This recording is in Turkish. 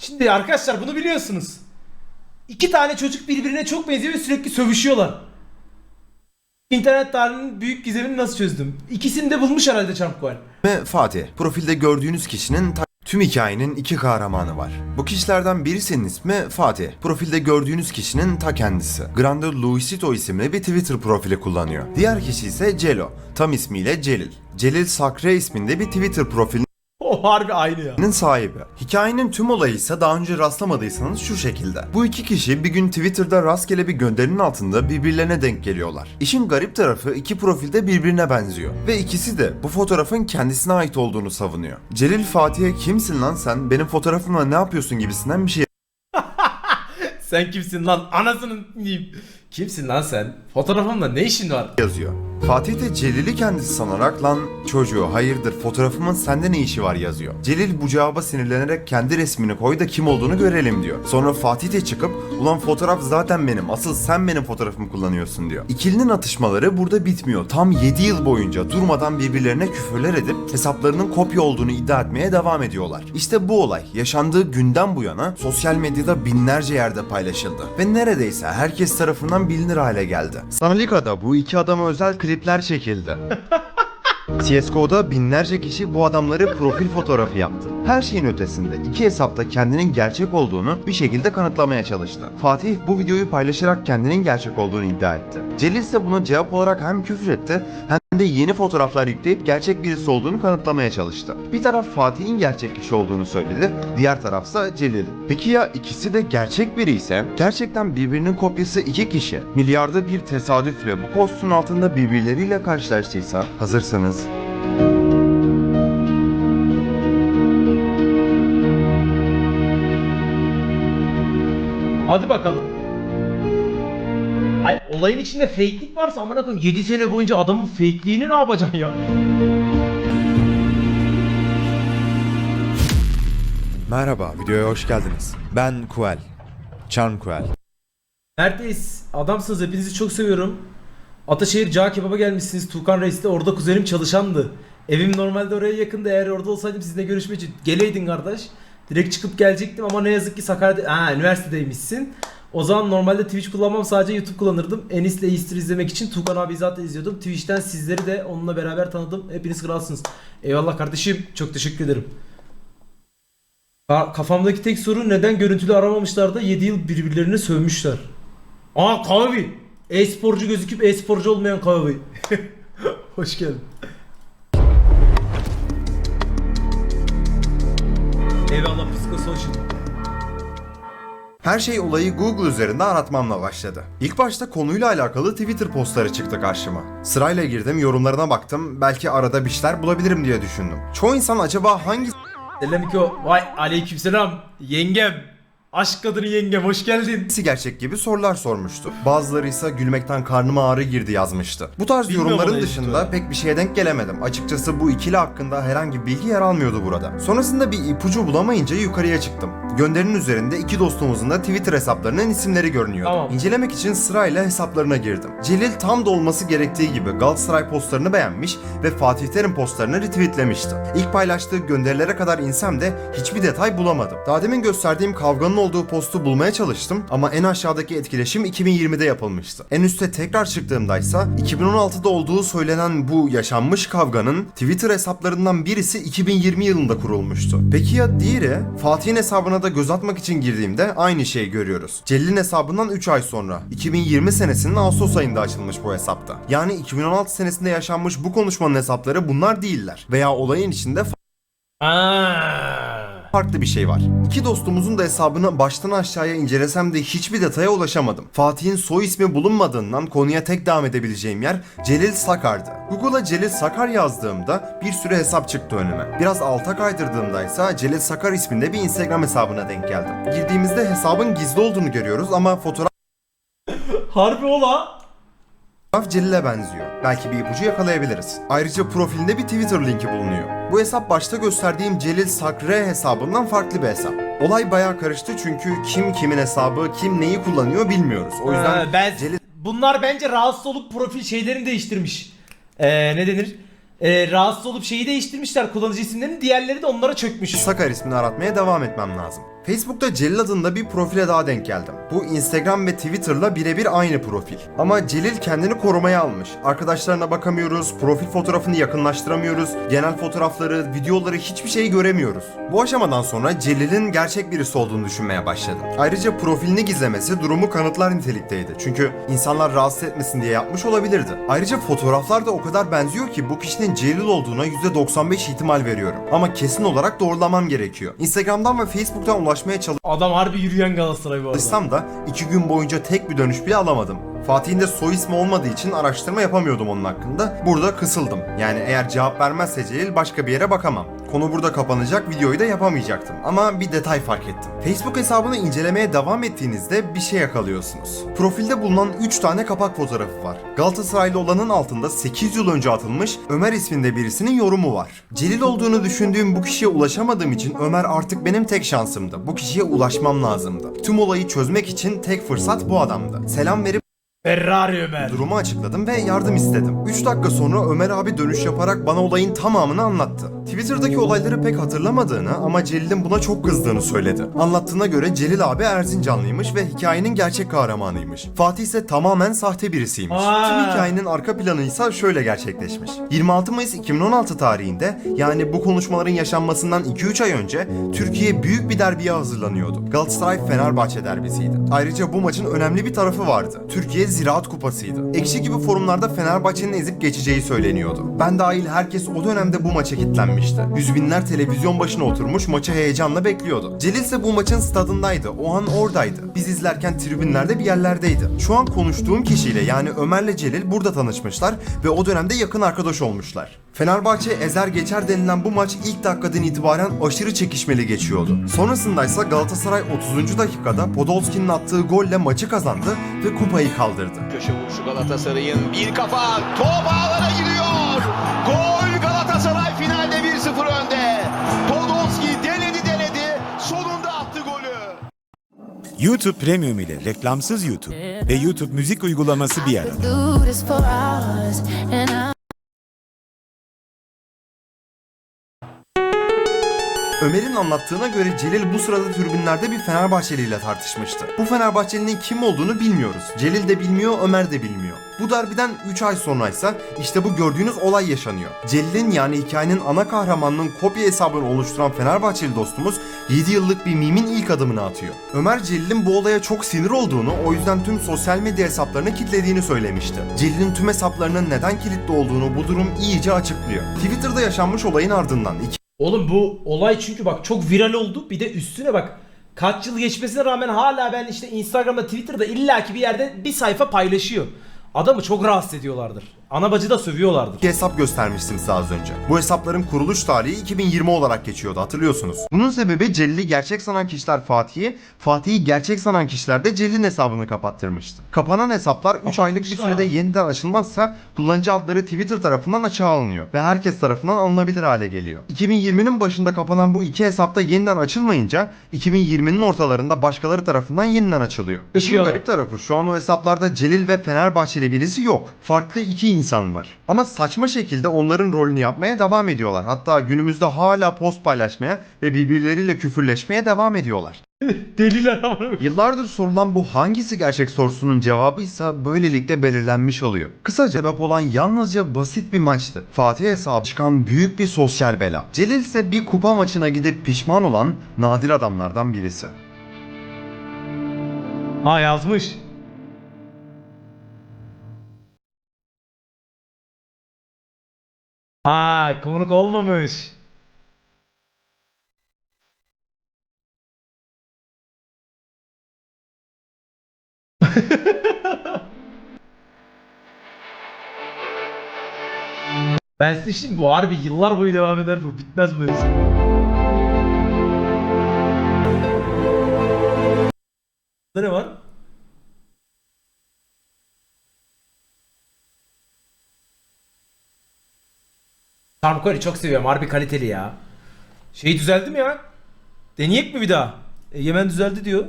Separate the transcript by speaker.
Speaker 1: Şimdi arkadaşlar bunu biliyorsunuz. İki tane çocuk birbirine çok benziyor ve sürekli sövüşüyorlar. İnternet tarihinin büyük gizemini nasıl çözdüm? İkisini de bulmuş herhalde Çarpkoğan.
Speaker 2: Ve Fatih. Profilde gördüğünüz kişinin ta- tüm hikayenin iki kahramanı var. Bu kişilerden birisinin ismi Fatih. Profilde gördüğünüz kişinin ta kendisi. Grande Luisito isimli bir Twitter profili kullanıyor. Diğer kişi ise Celo. Tam ismiyle Celil. Celil Sakre isminde bir Twitter profilinin
Speaker 1: O harbi aynı ya.
Speaker 2: sahibi. Hikayenin tüm olayı ise daha önce rastlamadıysanız şu şekilde. Bu iki kişi bir gün Twitter'da rastgele bir gönderinin altında birbirlerine denk geliyorlar. İşin garip tarafı iki profilde birbirine benziyor. Ve ikisi de bu fotoğrafın kendisine ait olduğunu savunuyor. Celil Fatih'e kimsin lan sen benim fotoğrafımla ne yapıyorsun gibisinden bir şey
Speaker 1: Sen kimsin lan? Anasının diyeyim. Kimsin lan sen? Fotoğrafımda ne işin var?
Speaker 2: yazıyor. Fatih de Celil'i kendisi sanarak lan çocuğu hayırdır fotoğrafımın sende ne işi var yazıyor. Celil bu cevaba sinirlenerek kendi resmini koy da kim olduğunu görelim diyor. Sonra Fatih de çıkıp ulan fotoğraf zaten benim asıl sen benim fotoğrafımı kullanıyorsun diyor. İkilinin atışmaları burada bitmiyor. Tam 7 yıl boyunca durmadan birbirlerine küfürler edip hesaplarının kopya olduğunu iddia etmeye devam ediyorlar. İşte bu olay yaşandığı günden bu yana sosyal medyada binlerce yerde paylaşıldı. Ve neredeyse herkes tarafından bilinir hale geldi. Sanalika'da bu iki adama özel klipler çekildi. CSGO'da binlerce kişi bu adamları profil fotoğrafı yaptı. Her şeyin ötesinde iki hesapta kendinin gerçek olduğunu bir şekilde kanıtlamaya çalıştı. Fatih bu videoyu paylaşarak kendinin gerçek olduğunu iddia etti. Celil ise buna cevap olarak hem küfür etti hem de yeni fotoğraflar yükleyip gerçek birisi olduğunu kanıtlamaya çalıştı. Bir taraf Fatih'in gerçek kişi olduğunu söyledi, diğer tarafsa Celil'in. Peki ya ikisi de gerçek biri ise? Gerçekten birbirinin kopyası iki kişi. Milyarda bir tesadüfle bu postun altında birbirleriyle karşılaştıysa hazırsanız
Speaker 1: Hadi bakalım. Ay olayın içinde fake'lik varsa amına koyayım 7 sene boyunca adamın fake'liğini ne yapacaksın ya?
Speaker 2: Merhaba, videoya hoş geldiniz. Ben Kuel. Charm Kuel.
Speaker 1: Neredeyiz? Adamsınız hepinizi çok seviyorum. Ataşehir Cağ Kebap'a gelmişsiniz. Tuğkan Reis'te orada kuzenim çalışandı. Evim normalde oraya yakındı. Eğer orada olsaydım sizinle görüşmek için geleydin kardeş. Direkt çıkıp gelecektim ama ne yazık ki Sakarya'da... Ha üniversitedeymişsin. O zaman normalde Twitch kullanmam sadece YouTube kullanırdım. Enis'le Easter izlemek için Tuğkan abi zaten izliyordum. Twitch'ten sizleri de onunla beraber tanıdım. Hepiniz kralsınız. Eyvallah kardeşim. Çok teşekkür ederim. Ka- Kafamdaki tek soru neden görüntülü aramamışlar da 7 yıl birbirlerini sövmüşler. Aa Kavi. E-sporcu gözüküp e-sporcu olmayan Kavi. Hoş geldin. Eyvallah Psychosocial.
Speaker 2: Her şey olayı Google üzerinde aratmamla başladı. İlk başta konuyla alakalı Twitter postları çıktı karşıma. Sırayla girdim, yorumlarına baktım, belki arada bir şeyler bulabilirim diye düşündüm. Çoğu insan acaba hangi
Speaker 1: Selamiko. Vay aleykümselam. Yengem. Aşk kadını yengem hoş geldin.
Speaker 2: Hangisi gerçek gibi sorular sormuştu. Bazıları ise gülmekten karnıma ağrı girdi yazmıştı. Bu tarz
Speaker 1: Bilmiyorum
Speaker 2: yorumların dışında pek bir şeye denk gelemedim. Açıkçası bu ikili hakkında herhangi bir bilgi yer almıyordu burada. Sonrasında bir ipucu bulamayınca yukarıya çıktım. Gönderinin üzerinde iki dostumuzun da Twitter hesaplarının isimleri görünüyordu.
Speaker 1: Tamam.
Speaker 2: İncelemek için sırayla hesaplarına girdim. Celil tam da olması gerektiği gibi Galatasaray postlarını beğenmiş ve Fatih Terim postlarını retweetlemişti. İlk paylaştığı gönderilere kadar insem de hiçbir detay bulamadım. Daha demin gösterdiğim kavganın olduğu postu bulmaya çalıştım ama en aşağıdaki etkileşim 2020'de yapılmıştı. En üste tekrar çıktığımdaysa 2016'da olduğu söylenen bu yaşanmış kavganın Twitter hesaplarından birisi 2020 yılında kurulmuştu. Peki ya diğeri? Fatih'in hesabına da göz atmak için girdiğimde aynı şeyi görüyoruz. Celil'in hesabından 3 ay sonra 2020 senesinin Ağustos ayında açılmış bu hesapta. Yani 2016 senesinde yaşanmış bu konuşmanın hesapları bunlar değiller. Veya olayın içinde
Speaker 1: Aa.
Speaker 2: Farklı bir şey var. İki dostumuzun da hesabını baştan aşağıya incelesem de hiçbir detaya ulaşamadım. Fatih'in soy ismi bulunmadığından konuya tek devam edebileceğim yer Celil Sakar'dı. Google'a Celil Sakar yazdığımda bir sürü hesap çıktı önüme. Biraz alta kaydırdığımda ise Celil Sakar isminde bir Instagram hesabına denk geldim. Girdiğimizde hesabın gizli olduğunu görüyoruz ama fotoğraf
Speaker 1: Harbi ola.
Speaker 2: Fotoğraf Celil'e benziyor. Belki bir ipucu yakalayabiliriz. Ayrıca profilinde bir Twitter linki bulunuyor. Bu hesap başta gösterdiğim Celil Sakre hesabından farklı bir hesap. Olay bayağı karıştı çünkü kim kimin hesabı, kim neyi kullanıyor bilmiyoruz. O yüzden
Speaker 1: Ee, ben
Speaker 2: Celil
Speaker 1: bunlar bence rahatsız olup profil şeylerini değiştirmiş. Ee, ne denir? Ee, rahatsız olup şeyi değiştirmişler kullanıcı isimlerini. Diğerleri de onlara çökmüş.
Speaker 2: Sakar ismini aratmaya devam etmem lazım. Facebook'ta Celil adında bir profile daha denk geldim. Bu Instagram ve Twitter'la birebir aynı profil. Ama Celil kendini korumaya almış. Arkadaşlarına bakamıyoruz, profil fotoğrafını yakınlaştıramıyoruz, genel fotoğrafları, videoları hiçbir şeyi göremiyoruz. Bu aşamadan sonra Celil'in gerçek birisi olduğunu düşünmeye başladım. Ayrıca profilini gizlemesi durumu kanıtlar nitelikteydi. Çünkü insanlar rahatsız etmesin diye yapmış olabilirdi. Ayrıca fotoğraflar da o kadar benziyor ki bu kişinin Celil olduğuna %95 ihtimal veriyorum. Ama kesin olarak doğrulamam gerekiyor. Instagram'dan ve Facebook'tan ulaşmaya
Speaker 1: Adam harbi yürüyen Galatasaray bu arada.
Speaker 2: da iki gün boyunca tek bir dönüş bile alamadım. Fatih'in de soy ismi olmadığı için araştırma yapamıyordum onun hakkında. Burada kısıldım. Yani eğer cevap vermezse Celil başka bir yere bakamam. Konu burada kapanacak, videoyu da yapamayacaktım. Ama bir detay fark ettim. Facebook hesabını incelemeye devam ettiğinizde bir şey yakalıyorsunuz. Profilde bulunan 3 tane kapak fotoğrafı var. Galatasaraylı olanın altında 8 yıl önce atılmış Ömer isminde birisinin yorumu var. Celil olduğunu düşündüğüm bu kişiye ulaşamadığım için Ömer artık benim tek şansımdı. Bu kişiye ulaşmam lazımdı. Tüm olayı çözmek için tek fırsat bu adamdı. Selam verip
Speaker 1: Ferrari Ömer.
Speaker 2: Durumu açıkladım ve yardım istedim. 3 dakika sonra Ömer abi dönüş yaparak bana olayın tamamını anlattı. Twitter'daki olayları pek hatırlamadığını ama Celil'in buna çok kızdığını söyledi. Anlattığına göre Celil abi Erzincanlıymış ve hikayenin gerçek kahramanıymış. Fatih ise tamamen sahte birisiymiş.
Speaker 1: Aa.
Speaker 2: Tüm hikayenin arka planı ise şöyle gerçekleşmiş. 26 Mayıs 2016 tarihinde yani bu konuşmaların yaşanmasından 2-3 ay önce Türkiye büyük bir derbiye hazırlanıyordu. Galatasaray Fenerbahçe derbisiydi. Ayrıca bu maçın önemli bir tarafı vardı. Türkiye Ziraat Kupası'ydı. Ekşi gibi forumlarda Fenerbahçe'nin ezip geçeceği söyleniyordu. Ben dahil herkes o dönemde bu maça kilitlenmişti. Yüz binler televizyon başına oturmuş maçı heyecanla bekliyordu. Celil ise bu maçın stadındaydı. O an oradaydı. Biz izlerken tribünlerde bir yerlerdeydi. Şu an konuştuğum kişiyle yani Ömer'le Celil burada tanışmışlar ve o dönemde yakın arkadaş olmuşlar. Fenerbahçe ezer geçer denilen bu maç ilk dakikadan itibaren aşırı çekişmeli geçiyordu. Sonrasındaysa Galatasaray 30. dakikada Podolski'nin attığı golle maçı kazandı ve kupayı kaldırdı.
Speaker 3: Köşe vuruşu Galatasaray'ın bir kafa top ağlara giriyor. Gol Galatasaray finalde 1-0 önde. Podolski denedi denedi sonunda attı golü.
Speaker 4: YouTube Premium ile reklamsız YouTube ve YouTube müzik uygulaması bir arada.
Speaker 2: Ömer'in anlattığına göre Celil bu sırada tribünlerde bir Fenerbahçeli ile tartışmıştı. Bu Fenerbahçeli'nin kim olduğunu bilmiyoruz. Celil de bilmiyor, Ömer de bilmiyor. Bu derbiden 3 ay sonraysa işte bu gördüğünüz olay yaşanıyor. Celil'in yani hikayenin ana kahramanının kopya hesabını oluşturan Fenerbahçeli dostumuz 7 yıllık bir mimin ilk adımını atıyor. Ömer Celil'in bu olaya çok sinir olduğunu o yüzden tüm sosyal medya hesaplarını kilitlediğini söylemişti. Celil'in tüm hesaplarının neden kilitli olduğunu bu durum iyice açıklıyor. Twitter'da yaşanmış olayın ardından
Speaker 1: Oğlum bu olay çünkü bak çok viral oldu. Bir de üstüne bak kaç yıl geçmesine rağmen hala ben işte Instagram'da Twitter'da illaki bir yerde bir sayfa paylaşıyor. Adamı çok rahatsız ediyorlardır. Ana bacı da sövüyorlardır.
Speaker 2: iki hesap göstermiştim size az önce. Bu hesapların kuruluş tarihi 2020 olarak geçiyordu hatırlıyorsunuz. Bunun sebebi Celil'i gerçek sanan kişiler Fatih'i, Fatih'i gerçek sanan kişiler de Celil'in hesabını kapattırmıştı. Kapanan hesaplar 3 aylık bir sürede yeniden açılmazsa kullanıcı adları Twitter tarafından açığa alınıyor ve herkes tarafından alınabilir hale geliyor. 2020'nin başında kapanan bu iki hesapta yeniden açılmayınca 2020'nin ortalarında başkaları tarafından yeniden açılıyor. İşin garip tarafı şu an o hesaplarda Celil ve Fenerbahçeli birisi yok. Farklı iki insan var. Ama saçma şekilde onların rolünü yapmaya devam ediyorlar. Hatta günümüzde hala post paylaşmaya ve birbirleriyle küfürleşmeye devam ediyorlar.
Speaker 1: Deliler ama.
Speaker 2: Yıllardır sorulan bu hangisi gerçek sorusunun cevabıysa böylelikle belirlenmiş oluyor. Kısaca sebep olan yalnızca basit bir maçtı. Fatih hesabı çıkan büyük bir sosyal bela. Celil ise bir kupa maçına gidip pişman olan nadir adamlardan birisi.
Speaker 1: Ha yazmış. Ha konuk olmamış. ben size şimdi bu harbi yıllar boyu devam eder bu bitmez bu yazı. Ne var? Sarmukari çok seviyorum. Harbi kaliteli ya. Şey düzeldi mi ya? Deneyek mi bir daha? E, Yemen düzeldi diyor.